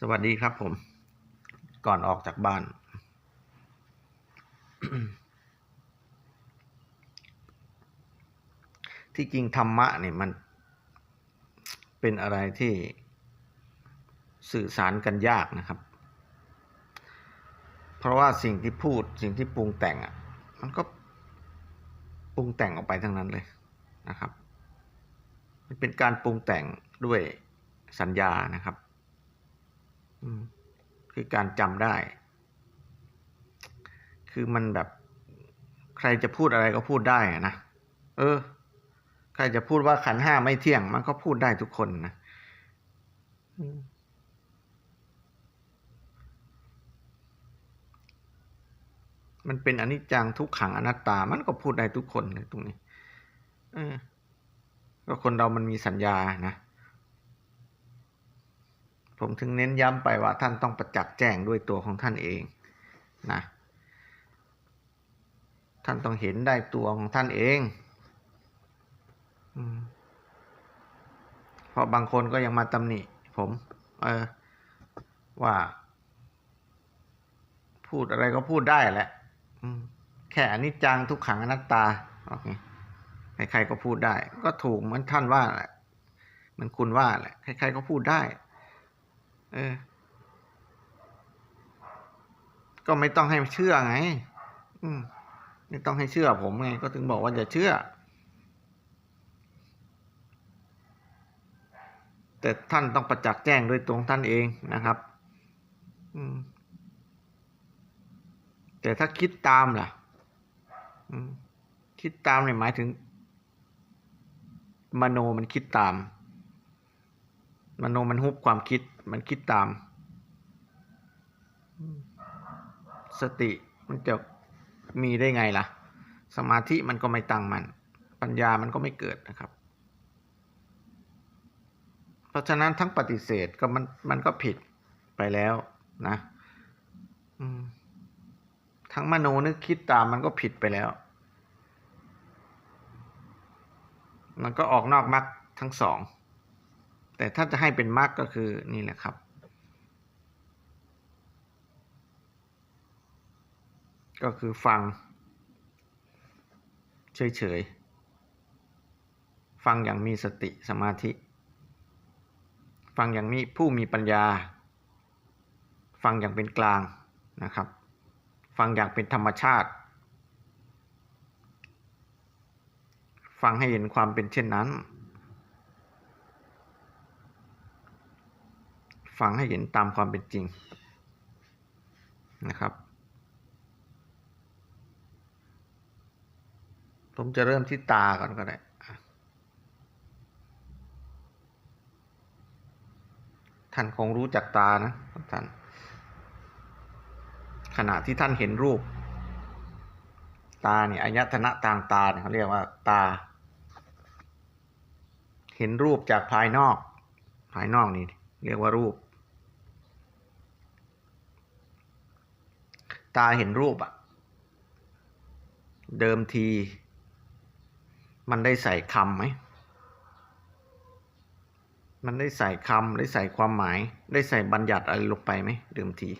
สวัสดีครับผม ก่อนออกจากบ้าน ที่จริงธรรมะเนี่ยมัน เป็นอะไรที่สื่อสารกันยากนะครับ เพราะว่าสิ่งที่พูดสิ่งที่ปรุงแต่งอะ มันก็ปรุงแต่งออกไปทั้งนั้นเลยนะครับ มันเป็นการปรุงแต่งด้วยสัญญานะครับ คือการจำได้ คือมันแบบใครจะพูดอะไรก็พูดได้นะ เออ ใครจะพูดว่าขันห้าไม่เที่ยง มันก็พูดได้ทุกคนนะมมันเป็นอนิจจังทุกขังอนัตตา มันก็พูดได้ทุกคนเลยตรงนี้ เออก็คนเรามันมีสัญญานะ ผมถึงเน้นย้ำไปว่าท่านต้องประจักษ์แจ้งด้วยตัวของท่านเองนะท่านต้องเห็นได้ตัวของท่านเองเพราะบางคนก็ยังมาตำหนิ ผมเออว่าพูดอะไรก็พูดได้แหละแค่อนิจจังทุกขังอนัตตาโอเคใครๆก็พูดได้ ก็ถูกเหมือนท่านว่าแหละมันคุณว่าแหละใครๆก็พูดได้ เออ ก็ไม่ต้องให้เชื่อไง อืมไม่ต้องให้เชื่อผมไง ก็ถึงบอกว่าอย่าเชื่อ แต่ท่านต้องประจักษ์แจ้งด้วยตัวของท่านเองนะครับ อืม แต่ถ้าคิดตามล่ะ อืม คิดตามเนี่ยหมายถึง มโนมันคิดตาม มโนมันฮุบความคิดมันคิดตาม สติมันจะมีได้ไงล่ะ สมาธิมันก็ไม่ตั้งมัน ปัญญามันก็ไม่เกิดนะครับ เพราะฉะนั้นทั้งปฏิเสธก็มันมันก็ผิดไปแล้วนะทั้งมโนนึกคิดตามมันก็ผิดไปแล้ว มันก็ออกนอกมรรคทั้งสอง แต่ถ้าจะให้เป็นมรรคก็คือนี่แหละครับ ก็คือฟัง เฉยๆ ฟังอย่างมีสติสมาธิ ฟังอย่างมีผู้มีปัญญา ฟังอย่างเป็นกลางนะครับ ฟังอย่างเป็นธรรมชาติ ฟังให้เห็นความเป็นเช่นนั้น ฟังให้เห็นตามความเป็นจริงนะครับ ผมจะเริ่มที่ตาก่อนก็ได้ท่านคงรู้จักตานะท่านขณะที่ท่านเห็นรูป ตาเนี่ยอายตนะทางตาเนี่ยเขาเรียกว่าตา เห็นรูปจากภายนอก ภายนอกนี่เรียกว่ารูป ตาเห็นรูปอะเดิมที มันได้ใส่คำไหม มันได้ใส่คำได้ใส่ความหมาย ได้ใส่บัญญัติอะไรลงไปไหมเดิมที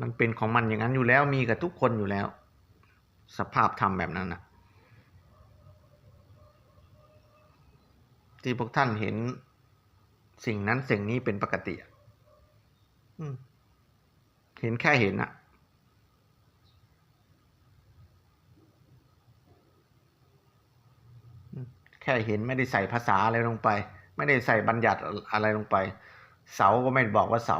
มันเป็นของมันอย่างนั้นอยู่แล้วมีกับทุกคนอยู่แล้ว สภาพธรรมแบบนั้นนะที่พวกท่านเห็นสิ่งนั้นสิ่งนี้เป็นปกติอะอืม เห็นแค่เห็นอะแค่เห็นไม่ได้ใส่ภาษาอะไรลงไป ไม่ได้ใส่บัญญัติอะไรลงไป เสาก็ไม่บอกว่าเสา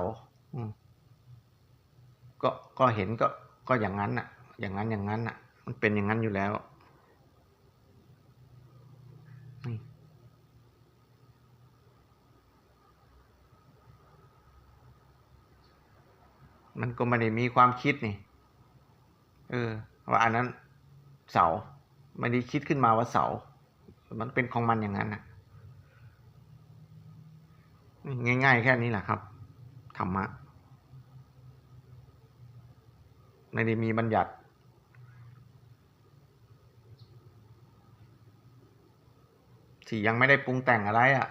ก็ก็เห็นก็ก็อย่างนั้นน่ะอย่างนั้นอย่างนั้นน่ะมันเป็นอย่างนั้นอยู่แล้ว มันก็ไม่ได้มีความคิดนี่ เออ ว่าอันนั้นเสาไม่ได้คิดขึ้นมาว่าเสา มันเป็นของมันอย่างนั้นนะง่าย ๆ แค่นี้แหละครับธรรมะไม่ได้มีบัญญัติที่ยังไม่ได้ปรุงแต่งอะไรอะ่ะ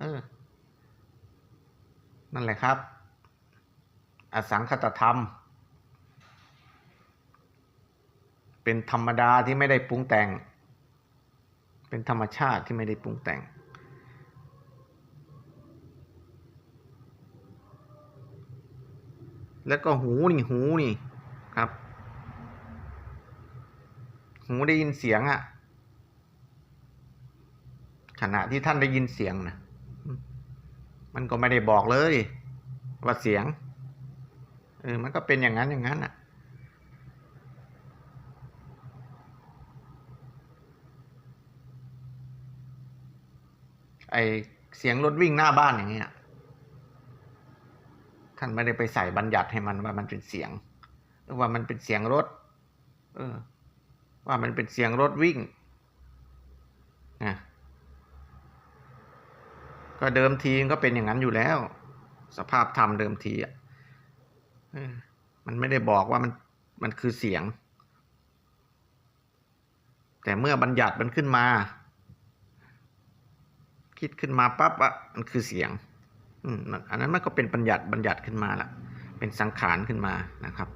เออ นั่นแหละครับ อสังคตธรรม เป็นธรรมดาที่ไม่ได้ปรุงแต่ง เป็นธรรมชาติที่ไม่ได้ปรุงแต่ง แล้วก็หูนี่หูนี่ครับ หูได้ยินเสียงอะขณะที่ท่านได้ยินเสียงนะมันก็ไม่ได้บอกเลยว่าเสียง เออ มันก็เป็นอย่างนั้นอย่างนั้นอะ ไอเสียงรถวิ่งหน้าบ้านอย่างเงี้ย ท่านไม่ได้ไปใส่บัญญัติให้มันว่ามันเป็นเสียง หรือว่ามันเป็นเสียงรถ เออ ว่ามันเป็นเสียงรถวิ่งนะก็เดิมทีก็เป็นอย่างนั้นอยู่แล้ว สภาพธรรมเดิมทีอะ มันไม่ได้บอกว่ามันมันคือเสียง แต่เมื่อบัญญัติมันขึ้นมา คิดขึ้นมาปั๊บอะมันคือเสียง อืมมันอันนั้นมันก็เป็นบัญญัติบัญญัติขึ้นมาละเป็นสังขารขึ้นมานะครับ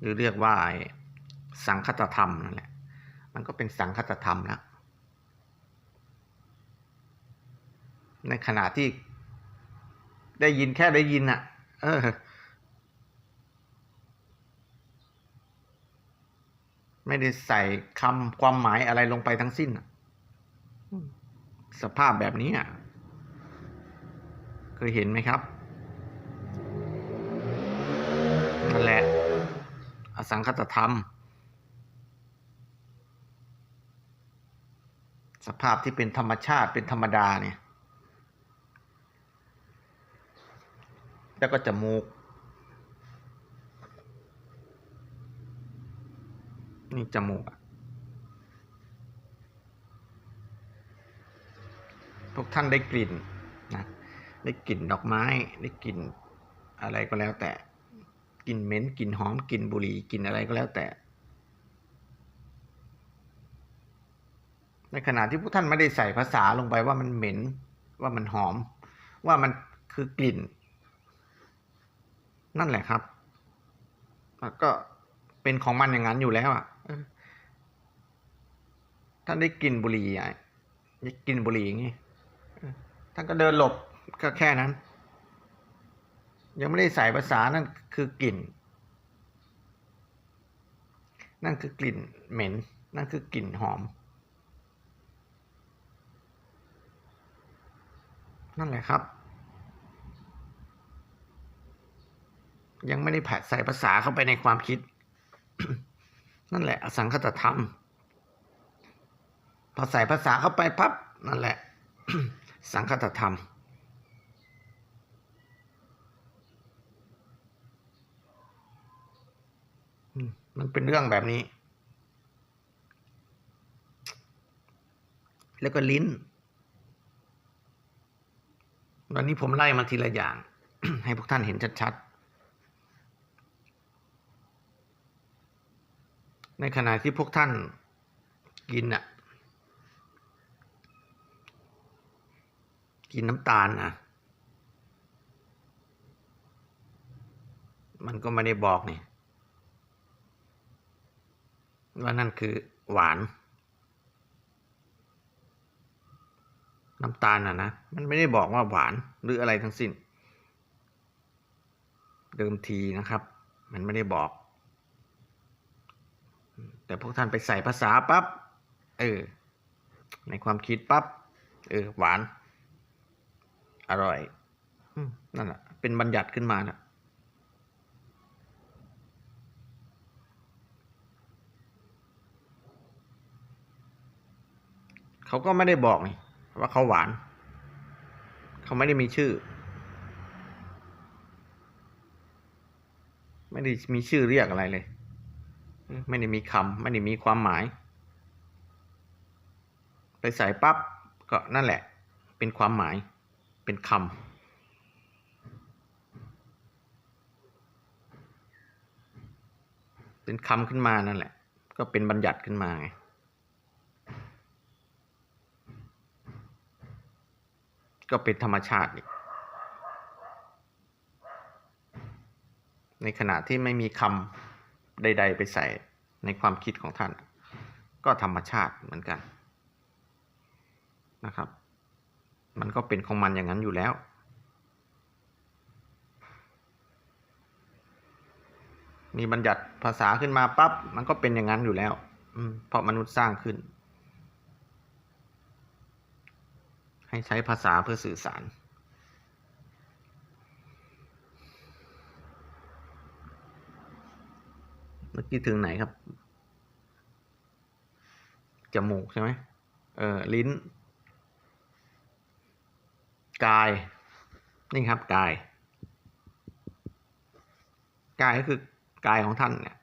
หรือเรียกว่าสังคตธรรมนั่นแหละ มันก็เป็นสังคตธรรมแล้วในขณะที่ได้ยินแค่ได้ยินอะ เออ ไม่ได้ใส่คำความหมายอะไรลงไปทั้งสิ้น สภาพแบบนี้อะ เคยเห็นไหมครับนั่นแหละ อสังคตธรรม สภาพที่เป็นธรรมชาติเป็นธรรมดาเนี่ย แล้วก็จมูก นี่จมูกอะพวกท่านได้กลิ่นนะได้กลิ่นดอกไม้ได้กลิ่นอะไรก็แล้วแต่กลิ่นเหม็นกลิ่นหอมกลิ่นบุหรี่กลิ่นอะไรก็แล้วแต่ ในขณะที่พวกท่านไม่ได้ใส่ภาษาลงไปว่ามันเหม็น ว่ามันหอม ว่ามันคือกลิ่น นั่นแหละครับแล้วก็เป็นของมันอย่างนั้นอยู่แล้วอะท่านได้กลิ่นบุหรี่อะได้กลิ่นบุหรี่อย่างนี้ท่านก็เดินหลบก็แค่นั้น ยังไม่ได้ใส่ภาษานั่นคือกลิ่น นั่นคือกลิ่นเหม็น นั่นคือกลิ่นหอม นั่นแหละครับ ยังไม่ได้ผัดใส่ภาษาเข้าไปในความคิด นั่นแหละ อสังคตธรรม พอใส่ภาษาเข้าไปปั๊บนั่นแหละ สังคตธรรมมันเป็นเรื่องแบบนี้ แล้วก็ลิ้น วันนี้ผมไล่มาทีละอย่าง ให้พวกท่านเห็นชัดๆ ในขณะที่พวกท่านกินอะ กินน้ำตาลนะมันก็ไม่ได้บอกนี่ว่านั่นคือหวาน น้ำตาลอะนะ มันไม่ได้บอกว่าหวานหรืออะไรทั้งสิ้น เดิมทีนะครับ มันไม่ได้บอก แต่พวกท่านไปใส่ภาษาปับ๊บเออ ในความคิดปับ๊บเออ หวาน อร่อยอนั่นแหละเป็นบัญญัติขึ้นมานะเขาก็ไม่ได้บอกนี่ ว่าเขาหวาน เขาไม่ได้มีชื่อ ไม่ได้มีชื่อเรียกอะไรเลย ไม่ได้มีคำไม่ได้มีความหมาย ไปใส่ปั๊บก็นั่นแหละ เป็นความหมายเป็นคำเป็นคำขึ้นมานั่นแหละ ก็เป็นบัญญัติขึ้นมาไง ก็เป็นธรรมชาติอีกในขณะที่ไม่มีคำใด ๆ ไปใส่ในความคิดของท่าน ก็ธรรมชาติเหมือนกันนะครับ มันก็เป็นของมันอย่างนั้นอยู่แล้ว มีบัญญัติภาษาขึ้นมาปั๊บมันก็เป็นอย่างนั้นอยู่แล้วเพราะมนุษย์สร้างขึ้น ให้ใช้ภาษาเพื่อสื่อสาร เมื่อกี้ถึงไหนครับ จมูกใช่ไหมเออลิ้น กาย นี่ครับ กาย กายก็คือกายของท่านเนี่ย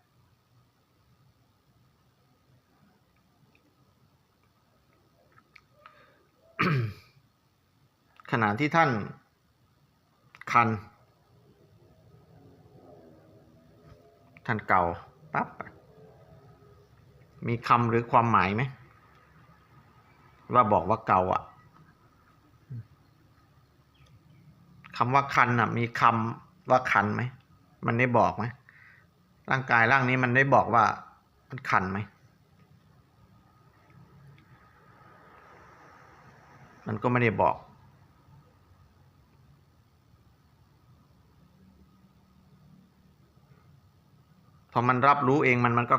ณะที่ท่านคัน ท่านเก่าปั๊บมีคำหรือความหมายไหม ว่าบอกว่าเก่าอะคำว่าคันอะ มีคำว่าคันไหม มันได้บอกไหมร่างกายร่างนี้มันได้บอกว่ามันคันไหม มันก็ไม่ได้บอก พอมันรับรู้เองมันมันก็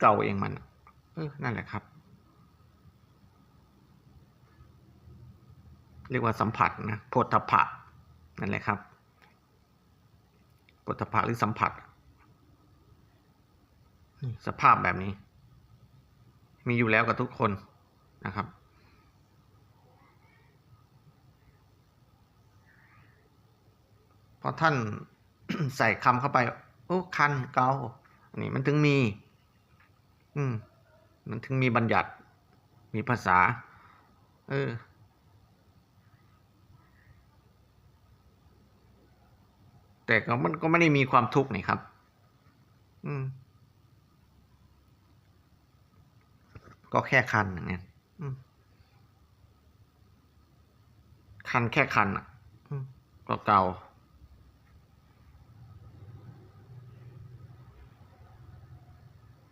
เก่าเองมัน เออ นั่นแหละครับ เรียกว่าสัมผัสนะโพธพะนั่นแหละครับโพธพะหรือสัมผัส สภาพแบบนี้ มีอยู่แล้วกับทุกคนนะครับพอท่านใส่คำเข้าไป โอ้คันเกาอันนี้มันถึงมี อืม มันถึงมีบัญญัติ มีภาษา เออ แต่ก็มันก็ไม่ได้มีความทุกข์นี่ครับ อืม ก็แค่คันอย่างเงี้ยอืมคันแค่คันอะ ก็เกา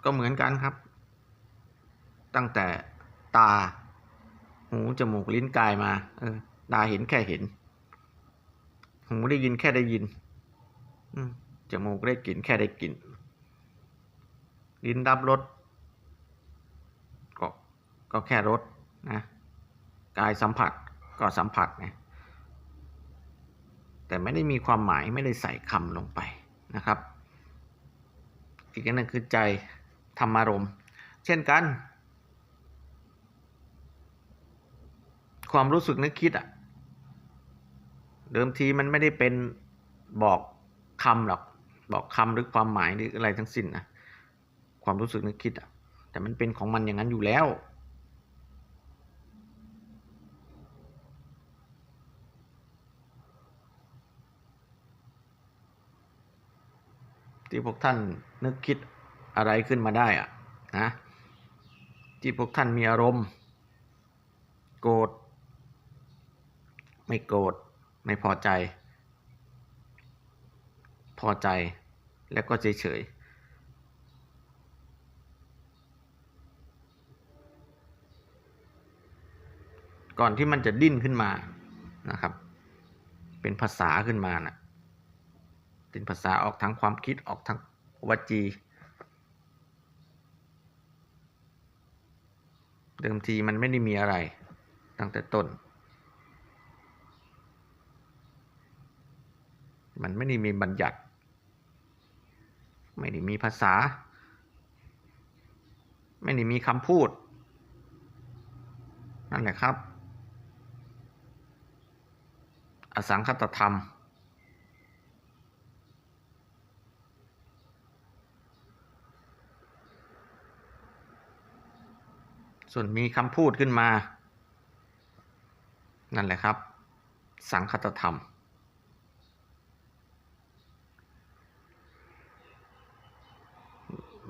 ก็เหมือนกันครับ ตั้งแต่ตา หูจมูกลิ้นกายมา เออตาเห็นแค่เห็น หูได้ยินแค่ได้ยินจมูกได้กลิ่นแค่ได้กลิ่นลิ้นรับรสก็ก็แค่รสนะกายสัมผัสก็สัมผัสนะแต่ไม่ได้มีความหมายไม่ได้ใส่คำลงไปนะครับ อีกอันหนึงคือใจ ธรรมารมณ์เช่นกัน ความรู้สึกนึกคิดอะเดิมทีมันไม่ได้เป็นบอกคำหรอก บอกคำหรือความหมายหรืออะไรทั้งสิ้นนะความรู้สึกนึกคิดอะแต่มันเป็นของมันอย่างนั้นอยู่แล้ว ที่พวกท่านนึกคิด อะไรขึ้นมาได้อะนะที่พวกท่านมีอารมณ์ โกรธไม่โกรธไม่พอใจ พอใจแล้วก็เฉยเฉยๆก่อนที่มันจะดิ้นขึ้นมานะครับ เป็นภาษาขึ้นมานะเป็นภาษาออกทางความคิดออกทางวจี เดิมทีมันไม่ได้มีอะไรตั้งแต่ต้น มันไม่ได้มีบัญญัติ ไม่ได้มีภาษา ไม่ได้มีคำพูด นั่นแหละครับ อสังคตธรรม ส่วนมีคำพูดขึ้นมา นั่นแหละครับ สังคตธรรมม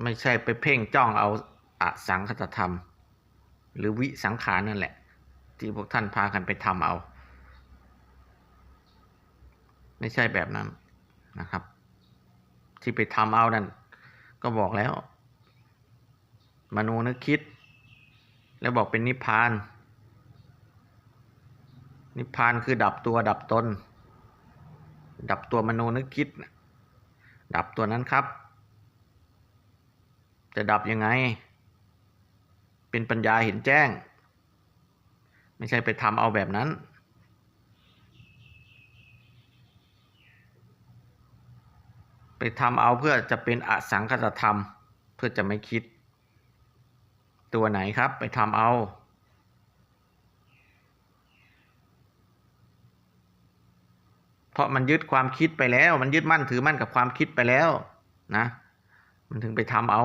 ไม่ใช่ไปเพ่งจ้องเอาอสังคตธรรม หรือวิสังขารนั่นแหละ ที่พวกท่านพากันไปทำเอา ไม่ใช่แบบนั้นนะครับ ที่ไปทำเอานั่นก็บอกแล้ว มโนนึกคิด แล้วบอกเป็นนิพพาน นิพพานคือดับตัวดับตน ดับตัวมโนนึกคิด ดับตัวนั้นครับ จะดับยังไง เป็นปัญญาเห็นแจ้ง ไม่ใช่ไปทำเอาแบบนั้นไปทำเอาเพื่อจะเป็นอสังคตธรรม เพื่อจะไม่คิด ตัวไหนครับ ไปทำเอา เพราะมันยึดความคิดไปแล้ว มันยึดมั่นถือมั่นกับความคิดไปแล้วนะ มันถึงไปทำเอา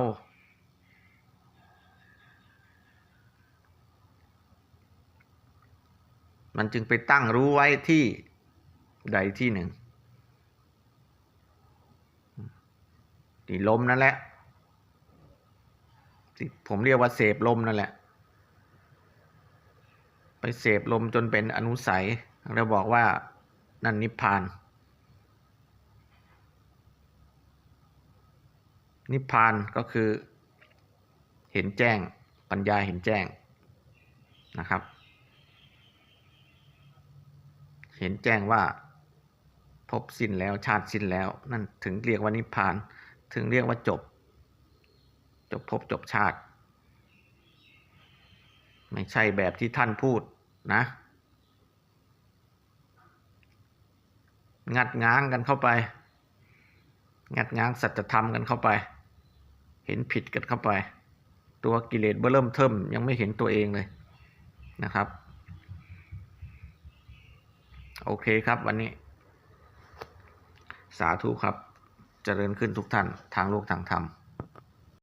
มันจึงไปตั้งรู้ไว้ที่ใดที่หนึ่งที่ลมนั่นแหละ ผมเรียกว่าเสพลมนั่นแหละ ไปเสพลมจนเป็นอนุสัยเราบอกว่านั่นนิพพาน นิพพานก็คือ เห็นแจ้งปัญญาเห็นแจ้งนะครับ เห็นแจ้งว่าพบสิ้นแล้วชาติสิ้นแล้ว นั่นถึงเรียกว่านิพพาน ถึงเรียกว่าจบ จบภพจบชาติ ไม่ใช่แบบที่ท่านพูดนะ งัดง้างกันเข้าไป งัดง้างสัจธรรมกันเข้าไป เห็นผิดกันเข้าไป ตัวกิเลสเบื้อเริ่มเทิมยังไม่เห็นตัวเองเลยนะครับ โอเคครับวันนี้ สาธุครับเจริญขึ้นทุกท่านทางโลกทางธรรม